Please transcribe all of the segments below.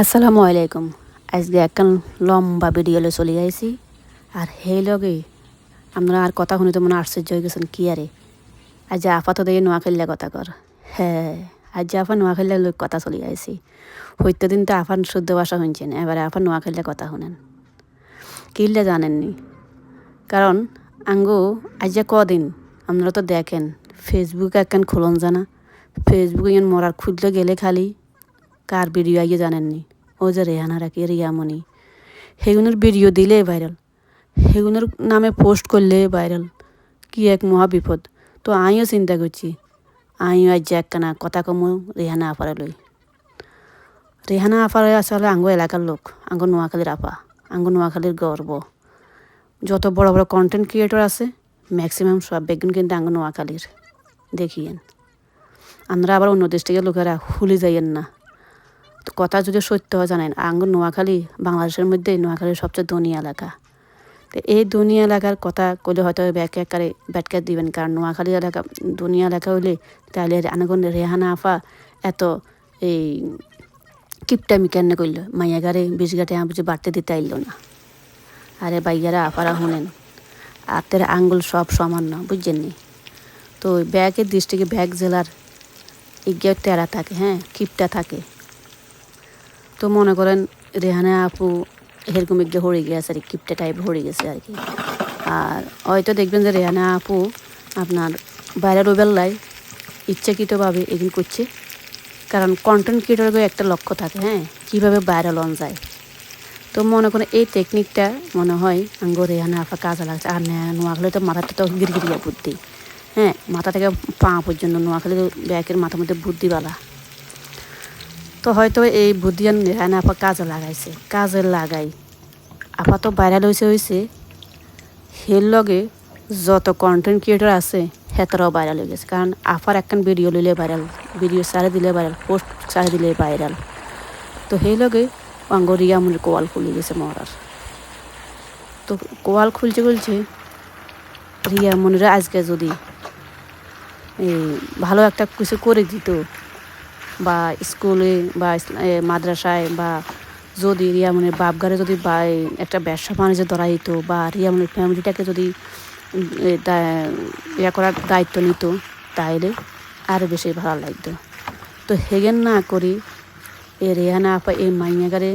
আসসালামু আলাইকুম। আজকে একখান লম্বা ভিডিওলে চলে আইছি। আর সেই লগে, আপনারা আর কথা শুনে তো মনে আশ্চর্য হয়ে গেছেন, কি আরে? আজ আপাতত দিয়ে নোয়াখালীলা কথা কর। হ্যাঁ আজ আফা নোয়াখালীলা লোক কথা চলে আইছি। হইতে দিন তো আফান শুদ্ধ ভাষা শুনছেন, এবারে আফা নোয়াখালীলা কথা শুনেন। কিল্লা জানেননি? কারণ, আঙ্গো, আজ যে কদিন, আপনারা তো দেখেন ফেসবুক একখান খুলন জানা। ফেসবুকে মরার খুলতে গেলে খালি। কার ভিডিও আইয়ে জানেননি? ও যে রেহানা রাখি রিয়ামণি। সেগুলোর ভিডিও দিলে ভাইরাল সেগুলোর নামে পোস্ট করলে ভাইরাল কি এক মহা বিপদ। তো আমিও চিন্তা করছি। আমিও আজ একখানা কথা কমো রেহানা আফারে লই রেহানা আফারে আসলে আঙ্গ এলাকার লোক, আঙ্গ নোয়াখালীর আপা, আঙ্গ নোয়াখালীর গর্ব। যত বড় বড় কন্টেন্ট ক্রিয়েটর আছে ম্যাক্সিমাম সব বেগুন কিন্তু আঙ্গ নোয়াখালীর। দেখিয়েন। আমরা আবার অন্য দেশ থেকে লোকেরা হুলি যাইয়েন না। কথা যদি সত্য জানেন আঙ্গুর নোয়াখালী বাংলাদেশের মধ্যে নোয়াখালীর সবচেয়ে ধনী এলাকা। তো এই ধনী এলাকার কথা কইলে হয়তো ব্যাকে একারে ব্যাটকে দিবেন, কারণ নোয়াখালী এলাকা, ধনী এলাকা হইলে তাহলে আনাগুন রেহানা আফা এত এই কিপটামি কেন করল মাইয়াগারে বিশ গাটে বুঝে বাড়তে দিতে আইল না। আরে বাইয়ারা আফারা শুনেন আতের আঙ্গুল সব সমান না, বুঝছেন নি? তো ব্যাগের দৃষ্টিকে ব্যাগ জেলার ইজ্ঞার টেরা থাকে হ্যাঁ কিপটা থাকে। তো মনে করেন, রেহানা আপু এরকম একটু হরে গেছে আর কিপটা টাইপ হরে গেছে আর কি। আর হয়তো দেখবেন যে রেহানা আপু আপনার বাইরের বেলায় ইচ্ছাকৃতভাবে এগুলো করছে। কারণ কন্টেন্ট ক্রিয়েটরের একটা লক্ষ্য থাকে হ্যাঁ কীভাবে ভাইরাল অন যায়। তো মনে করেন এই টেকনিকটা মনে হয় আঙ্গো রেহানা আপা কাজে লাগছে। আর নোয়াখালী তো মাথাতে তো গিরগিরিয়া বুদ্ধি হ্যাঁ মাথা থেকে পা পর্যন্ত নোয়াখালী ব্যাগের মাথার মধ্যে বুদ্ধিওয়ালা তো হয়তো এই বুদ্ধিয়ান রেহানা আপা কাজে লাগাইছে, কাজে লাগাই। আপা তো ভাইরাল হয়েছে হয়েছে সের লগে যত কন্টেন্ট ক্রিয়েটর আছে, হেতারাও ভাইরাল হয়ে গেছে। কারণ আফার একখান ভিডিও লইলে ভাইরাল ভিডিও সারে দিলে ভাইরাল পোস্ট সারে দিলে ভাইরাল তো সেই লগে অঙ্গ রিয়ামনের কোয়াল খুলে গেছে মরার। তো কোয়াল খুলছে খুলছে রিয়ামনিরা আজকে যদি এই ভালো একটা কিছু করে দিত বা স্কুলে বা মাদ্রাসায় বা যদি রিয়ামনের বাপগারে যদি বা একটা ব্যবসা বাণিজ্য ধরা দিত বা রিয়ামনের ফ্যামিলিটাকে যদি ইয়া করার দায়িত্ব নিত, তাইলে আরও বেশি ভালো লাগতো। তো হেগেন না করি, এ রেহানা আপা এই মাইয়াগারে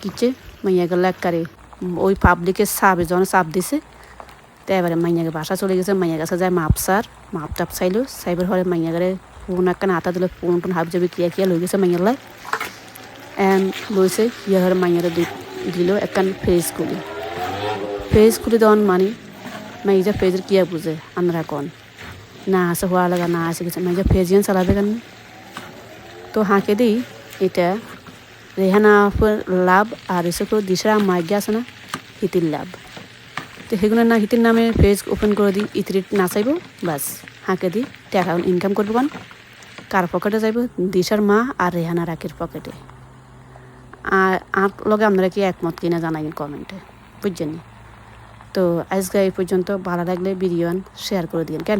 কিচ্ছে মাইয়াগার লাগারে ওই পাবলিকের সাপে যখন সাপ দিছে, তো এবারে মাইয়াকে বাসা চলে গেছে মাইয়া কাছে যায় মাপ সার মাপ টাপ চাইলো, সাইবার হলে মাইয়াগারে ফোন একখান আটা দিলে ফোন টোন হাব যাবে কিয়া কিয়া লই গেছে মাইয়ার এন লইছে ইয়া ঘরে মাইয়ারে দিল একখান ফেস খুলি ফেস খুলি দেওয়ান মানে মাইজা ফেজের কিয়া বুঝে আমরা কন না আছে হওয়া লাগা না আছে কিছু মাইজা ফেজিয়ান চালাবে কেন তো হাঁকে দিই এটা রেহানা লাভ আর এসব দিশরা মাইগা আছে না হিতির লাভ তো সেগুলো না হিতির নামে পেজ ওপেন করে দিই ইত্রিট না চাইব বাস হাঁকে দিই টাকা ইনকাম করব কারণ কার পকেটে যাইব? দিশার মা আর রেহানা রাখির পকেটে। আর আর লগে আপনারা কি একমত কিনা জানাইন কমেন্টে, বুঝছেন তো আজকে এই পর্যন্ত, ভালো লাগলে ভিডিও শেয়ার করে দিন কেন